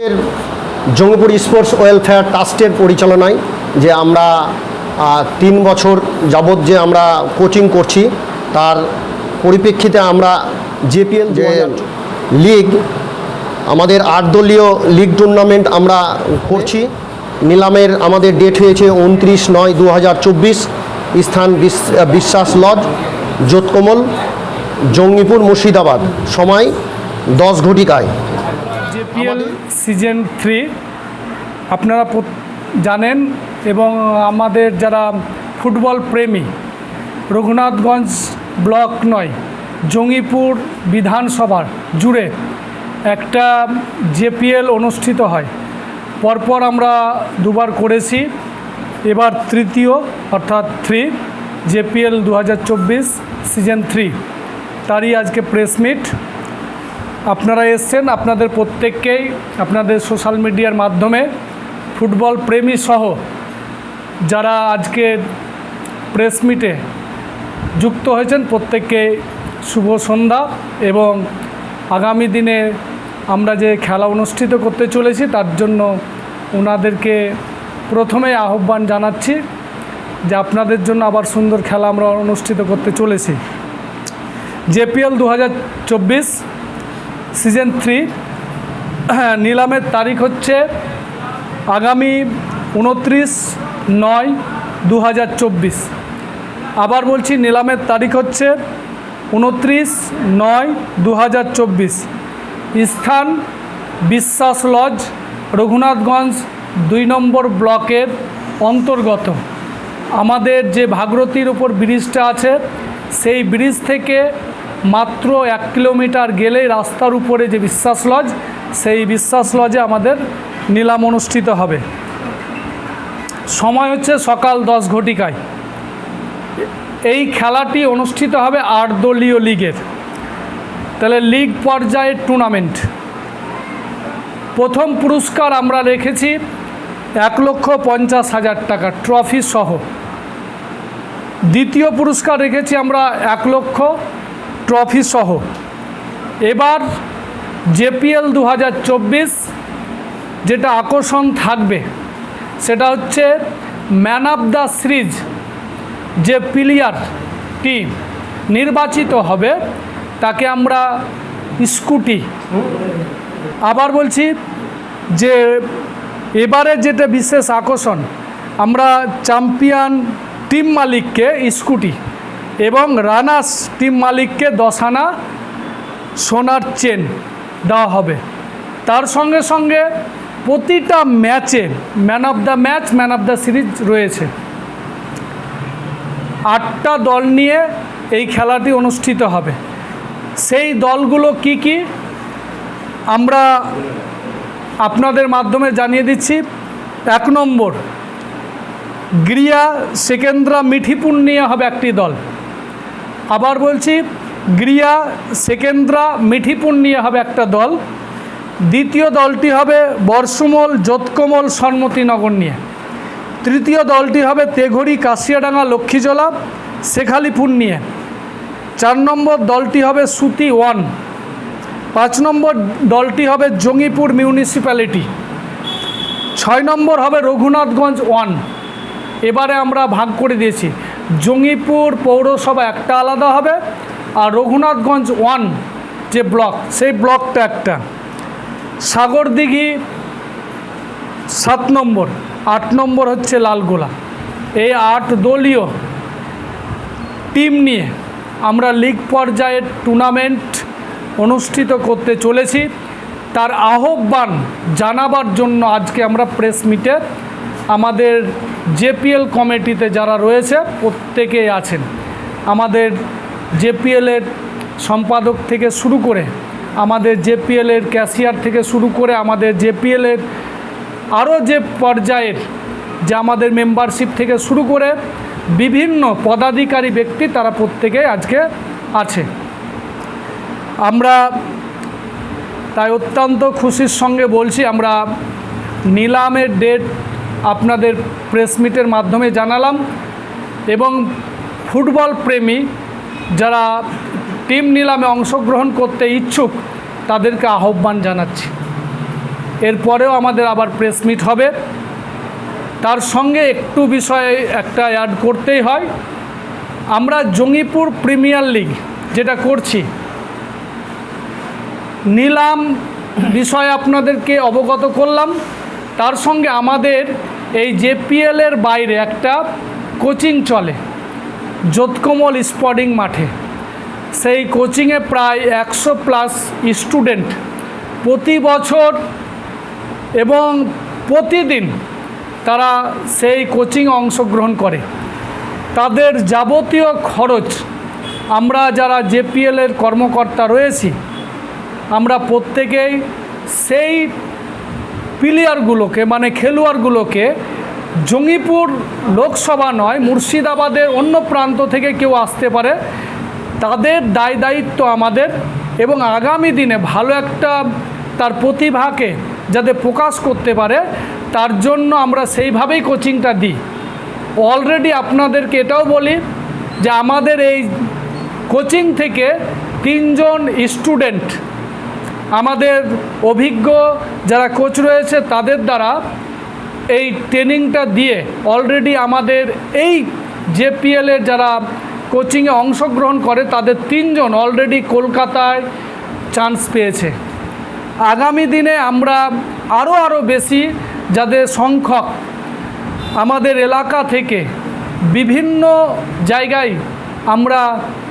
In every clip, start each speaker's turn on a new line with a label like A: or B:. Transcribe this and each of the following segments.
A: এর Jangipur sports welfare ট্রাস্টের পরিচালনায় যে আমরা তিন বছর যাবৎ যে আমরা কোচিং করছি তার পরিপ্রেক্ষিতে আমরা জেপিএল যে লিগ আমাদের আট দলীয় লিগ টুর্নামেন্ট আমরা করছি। নিলামের আমাদের ডেট হয়েছে উনত্রিশ নয় দু হাজার চব্বিশ স্থান বিশ- বিশ্বাস লজ জোতকমল জঙ্গিপুর মুর্শিদাবাদ। সময় দশ ঘটিকায়।
B: জেপিএল সিজন থ্রি আপনারা জানেন এবং আমাদের যারা ফুটবল প্রেমী রঘুনাথগঞ্জ ব্লক নয় জঙ্গিপুর বিধানসভার জুড়ে একটা জেপিএল অনুষ্ঠিত হয়। পরপর আমরা দুবার করেছি এবার তৃতীয় অর্থাৎ থ্রি জেপিএল দু হাজার চব্বিশ সিজন থ্রি তারই আজকে প্রেস মিট আপনারা এসছেন আপনাদের প্রত্যেককেই আপনাদের সোশ্যাল মিডিয়ার মাধ্যমে ফুটবল প্রেমী সহ যারা আজকে প্রেস মিটে যুক্ত হয়েছেন, প্রত্যেককে শুভ সন্ধ্যা এবং আগামী দিনে আমরা যে খেলা অনুষ্ঠিত করতে চলেছি তার জন্য ওনাদেরকে প্রথমে আহ্বান জানাচ্ছি যে আপনাদের জন্য আবার সুন্দর খেলা আমরা অনুষ্ঠিত করতে চলেছি। জেপিএল দু হাজার চব্বিশ সিজন থ্রি। হ্যাঁ নিলামের তারিখ হচ্ছে আগামী উনত্রিশ নয় দু আবার বলছি, নিলামের তারিখ হচ্ছে উনত্রিশ নয় দু স্থান বিশ্বাস লজ, রঘুনাথগঞ্জ দুই নম্বর ব্লকের অন্তর্গত। আমাদের যে ভাগরথীর উপর ব্রিজটা আছে, সেই ব্রিজ থেকে মাত্র এক কিলোমিটার গেলেই রাস্তার উপরে যে বিশ্বাস লজ, সেই বিশ্বাস লজে আমাদের নিলাম অনুষ্ঠিত হবে। সময় হচ্ছে সকাল দশ ঘটিকায়। এই খেলাটি অনুষ্ঠিত হবে আট দলীয় লিগের। তাহলে লিগ পর্যায়ের টুর্নামেন্ট। প্রথম পুরস্কার আমরা রেখেছি এক লক্ষ পঞ্চাশ হাজার টাকা, ট্রফি সহ। দ্বিতীয় পুরস্কার রেখেছি আমরা এক লক্ষ ট্রফি সহ। এবার জেপিএল দু হাজার চব্বিশ যেটা আকর্ষণ থাকবে, সেটা হচ্ছে ম্যান অফ দ্য সিরিজ যে প্লেয়ার টিম নির্বাচিত হবে, তাকে আমরা স্কুটি। আবার বলছি যে এবারে যেটা বিশেষ আকর্ষণ, আমরা চ্যাম্পিয়ন টিম মালিককে স্কুটি। এবং রানার্স টিম মালিককে দশানা সোনার চেন দেওয়া হবে। তার সঙ্গে সঙ্গে প্রতিটা ম্যাচে man of the match, man of the series রয়েছে। আটটা দল নিয়ে এই খেলাটি অনুষ্ঠিত হবে। সেই দলগুলো কি কি? আমরা আপনাদের মাধ্যমে জানিয়ে দিচ্ছি। এক নম্বর গ্রিয়া সেকেন্দ্রা মিঠিপুর নিয়ে হবে একটি দল। আবার বলছি গ্রিয়া সেকেন্দ্রা মিঠিপুর নিয়ে হবে একটা দল। দ্বিতীয় দলটি হবে বর্ষমল যোতকমল সন্মতিনগর নিয়ে। তৃতীয় দলটি হবে তেঘড়ি, কাশিয়াডাঙ্গা, লক্ষ্মীজলা, শেখালিপুর নিয়ে। চার নম্বর দলটি হবে সুতি ওয়ান। পাঁচ নম্বর দলটি হবে জঙ্গিপুর মিউনিসিপ্যালিটি। ছয় নম্বর হবে রঘুনাথগঞ্জ ওয়ান। এবারে আমরা ভাগ করে দিয়েছি। জঙ্গিপুর পৌরসভা একটা আলাদা হবে আর রঘুনাথগঞ্জ ওয়ান যে ব্লক, সেই ব্লকটা একটা। সাগরদিঘি সাত নম্বর, আট নম্বর হচ্ছে লালগোলা। এই আট দলীয় টিম নিয়ে আমরা লিগ পর্যায়ের টুর্নামেন্ট অনুষ্ঠিত করতে চলেছি। তার আহ্বান জানাবার জন্য আজকে আমরা প্রেস মিটে আমাদের জেপিএল কমিটিতে যারা রয়েছে, প্রত্যেকেই আছেন। আমাদের জেপিএলের সম্পাদক থেকে শুরু করে, আমাদের জেপিএলের ক্যাশিয়ার থেকে শুরু করে, আমাদের জেপিএলের আরও যে পর্যায়ের যে আমাদের মেম্বারশিপ থেকে শুরু করে, বিভিন্ন পদাধিকারী ব্যক্তি তারা প্রত্যেকে আজকে আছে। আমরা তাই অত্যন্ত খুশির সঙ্গে বলছি, আমরা নিলামের ডেট আপনাদের প্রেস মিটের মাধ্যমে জানালাম এবং ফুটবল প্রেমী যারা টিম নিলামে অংশগ্রহণ করতে ইচ্ছুক, তাদেরকে আহ্বান জানাচ্ছি। এরপরেও আমাদের আবার প্রেস মিট হবে। তার সঙ্গে একটু বিষয়ে একটা অ্যাড করতেই হয়। আমরা জঙ্গিপুর প্রিমিয়ার লিগ যেটা করছি, নিলাম বিষয়ে আপনাদেরকে অবগত করলাম। তার সঙ্গে আমাদের এই জেপিএলের বাইরে একটা কোচিং চলে যোতকমল স্পটিং মাঠে। সেই কোচিংয়ে প্রায় একশো প্লাস স্টুডেন্ট প্রতি বছর এবং প্রতিদিন তারা সেই কোচিংয়ে অংশগ্রহণ করে। তাদের যাবতীয় খরচ, আমরা যারা জেপিএলের কর্মকর্তা রয়েছি, আমরা প্রত্যেকেই সেই প্লেয়ারগুলোকে মানে খেলোয়াড়গুলোকে জঙ্গিপুর লোকসভা নয়, মুর্শিদাবাদের অন্য প্রান্ত থেকে কেউ আসতে পারে, তাদের দায় দায়িত্ব আমাদের এবং আগামী দিনে ভালো একটা তার প্রতিভাকে যাতে প্রকাশ করতে পারে, তার জন্য আমরা সেইভাবেই কোচিংটা দিই। অলরেডি আপনাদেরকে এটাও বলি যে আমাদের এই কোচিং থেকে তিনজন স্টুডেন্ট আমাদের অভিজ্ঞ যারা কোচ রয়েছে, তাদের দ্বারা এই ট্রেনিংটা দিয়ে অলরেডি আমাদের এই জেপিএলের যারা কোচিংয়ে অংশগ্রহণ করে, তাদের তিনজন অলরেডি কলকাতায় চান্স পেয়েছে। আগামী দিনে আমরা আরও আরও বেশি যাদের সংখ্যক আমাদের এলাকা থেকে বিভিন্ন জায়গায় আমরা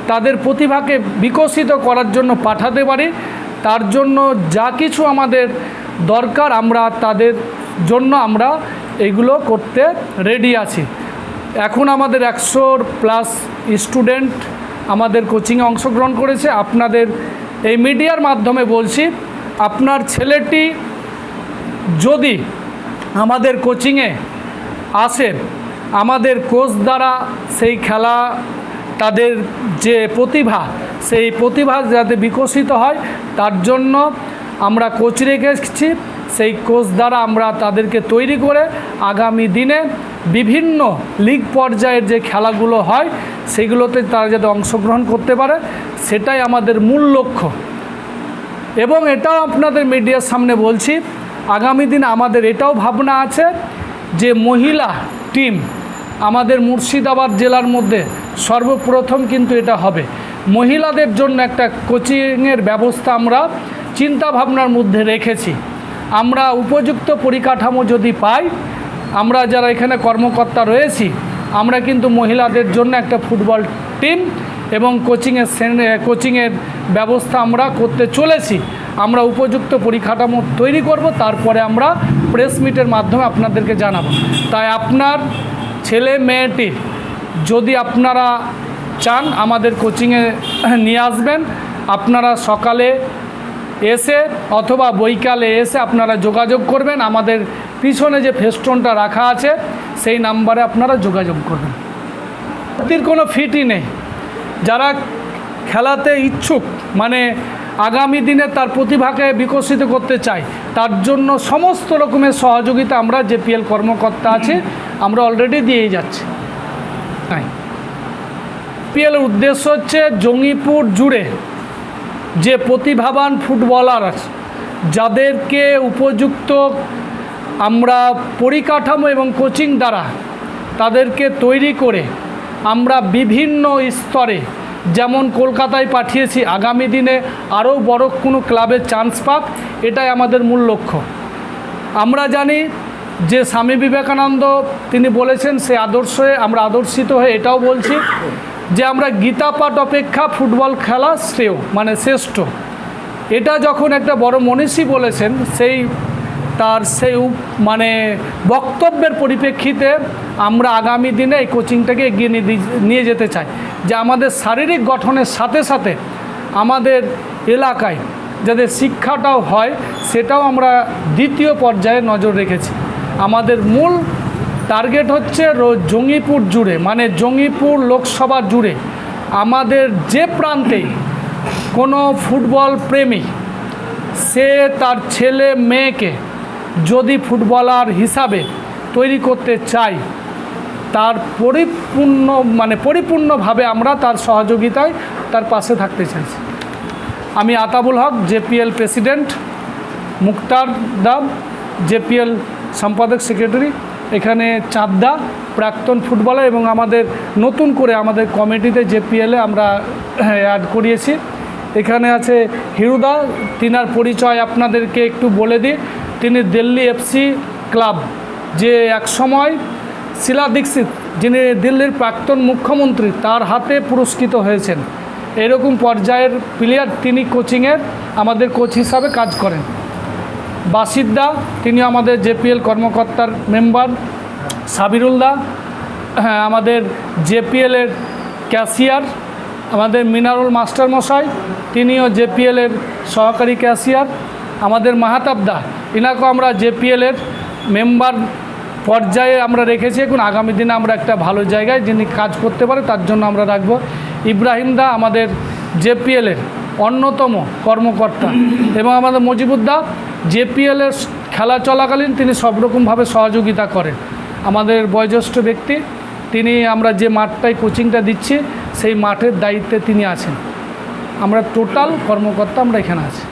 B: তাদের প্রতিভাকে বিকশিত করার জন্য পাঠাতে পারি। তার জন্য যা কিছু আমাদের দরকার, আমরা তাদের জন্য আমরা এগুলো করতে রেডি আছি। এখন আমাদের একশোর প্লাস স্টুডেন্ট আমাদের কোচিংয়ে অংশগ্রহণ করেছে। আপনাদের এই মিডিয়ার মাধ্যমে বলছি, আপনার ছেলেটি যদি আমাদের কোচিংয়ে আসে, আমাদের কোচ দ্বারা সেই খেলা, তাদের যে প্রতিভা সেই প্রতিভা যাতে বিকশিত হয়, তার জন্য আমরা কোচ রেখেছি। সেই কোচ দ্বারা আমরা তাদেরকে তৈরি করে আগামী দিনে বিভিন্ন লিগ পর্যায়ের যে খেলাগুলো হয়, সেগুলোতে তারা যাতে অংশগ্রহণ করতে পারে, সেটাই আমাদের মূল লক্ষ্য। এবং এটাও আপনাদের মিডিয়ার সামনে বলছি, আগামী দিন আমাদের এটাও ভাবনা আছে যে মহিলা টিম আমাদের মুর্শিদাবাদ জেলার মধ্যে সর্বপ্রথম কিন্তু এটা হবে। মহিলাদের জন্য একটা কোচিংয়ের ব্যবস্থা আমরা চিন্তা ভাবনার মধ্যে রেখেছি। আমরা উপযুক্ত পরিকাঠামো যদি পাই, আমরা যারা এখানে কর্মকর্তা রয়েছি, আমরা কিন্তু মহিলাদের জন্য একটা ফুটবল টিম এবং কোচিংয়ের কোচিংয়ের ব্যবস্থা আমরা করতে চলেছি। আমরা উপযুক্ত পরিকাঠামো তৈরি করব, তারপরে আমরা প্রেস মিটের মাধ্যমে আপনাদেরকে জানাব। তাই আপনার ছেলে মেয়েটি, যদি আপনারা চান, আমাদের কোচিংয়ে নিয়ে আসবেন। আপনারা সকালে এসে অথবা বৈকালে এসে আপনারা যোগাযোগ করবেন। আমাদের পিছনে যে ফেস্টনটা রাখা আছে, সেই নাম্বারে আপনারা যোগাযোগ করবেন। ভর্তির কোনো ফিটই নেই। যারা খেলাতে ইচ্ছুক মানে আগামী দিনে তার প্রতিভাকে বিকশিত করতে চায়, তার জন্য সমস্ত রকমের সহযোগিতা আমরা জেপিএল কর্মকর্তা আছে, আমরা অলরেডি দিয়েই যাচ্ছি। তাই পিএলের উদ্দেশ্য হচ্ছে জঙ্গিপুর জুড়ে যে প্রতিভাবান ফুটবলার আছে, যাদেরকে উপযুক্ত আমরা পরিকাঠামো এবং কোচিং দ্বারা তাদেরকে তৈরি করে আমরা বিভিন্ন স্তরে, যেমন কলকাতায় পাঠিয়েছি, আগামী দিনে আরও বড় কোনো ক্লাবের চান্স পাক, এটাই আমাদের মূল লক্ষ্য। আমরা জানি যে স্বামী বিবেকানন্দ, তিনি বলেছেন সে আদর্শে আমরা আদর্শিত হয়ে এটাও বলছি যে আমরা গীতা পাঠ অপেক্ষা ফুটবল খেলা শ্রেয় মানে শ্রেষ্ঠ। এটা যখন একটা বড় মনীষী বলেছেন, সেই তার সেই মানে বক্তব্যের পরিপ্রেক্ষিতে আমরা আগামী দিনে এই কোচিংটাকে এগিয়ে নিয়ে যেতে চাই। যে আমাদের শারীরিক গঠনের সাথে সাথে আমাদের এলাকায় যাতে শিক্ষাটাও হয়, সেটাও আমরা দ্বিতীয় পর্যায়ে নজর রেখেছি। আমাদের মূল টার্গেট হচ্ছে জঙ্গিপুর জুড়ে মানে জঙ্গিপুর লোকসভা জুড়ে। আমাদের যে প্রান্তেই কোনো ফুটবল প্রেমী, সে তার ছেলে মেয়েকে যদি ফুটবলার হিসাবে তৈরি করতে চায়, তার পরিপূর্ণ মানে পরিপূর্ণভাবে আমরা তার সহযোগিতায় তার পাশে থাকতে চাইছি। আমি Atabul Haque, JPL president, Muktar Dab, JPL সম্পাদক সেক্রেটারি। এখানে চাঁদদা প্রাক্তন ফুটবলার এবং আমাদের নতুন করে আমাদের কমিটিতে জেপিএলে আমরা অ্যাড করিয়েছি। এখানে আছে হিরুদা, তিনার পরিচয় আপনাদেরকে একটু বলে দিই। তিনি দিল্লি এফসি ক্লাব, যে এক সময় শিলা দীক্ষিত, যিনি দিল্লির প্রাক্তন মুখ্যমন্ত্রী, তার হাতে পুরস্কৃত হয়েছেন। এরকম পর্যায়ের প্লেয়ার তিনি কোচিংয়ের আমাদের কোচ হিসাবে কাজ করেন। বাসিদ্দা তিনি আমাদের জেপিএল কর্মকর্তার মেম্বার। সাবিরুল্লাহ হ্যাঁ আমাদের জেপিএলের ক্যাশিয়ার, আমাদের মিনারুল মাস্টার মশাই তিনিও জেপিএলের সহকারী ক্যাশিয়ার। আমাদের মাহাতাবদা ইনাকেও আমরা জেপিএলের মেম্বার পর্যায়ে আমরা রেখেছি। এখন আগামী দিনে আমরা একটা ভালো জায়গায় যিনি কাজ করতে পারে, তার জন্য আমরা রাখব। ইব্রাহিম দা, আমাদের জেপিএলের অন্যতম কর্মকর্তা। এবং আমাদের মজিবুদ্দা জেপিএলের খেলা চলাকালীন তিনি সব রকমভাবে সহযোগিতা করেন। আমাদের বয়োজ্যেষ্ঠ ব্যক্তি, তিনি আমরা যে মাঠটায় কোচিংটা দিচ্ছি, সেই মাঠের দায়িত্বে তিনি আছেন। আমরা টোটাল কর্মকর্তা আমরা এখানে আছি।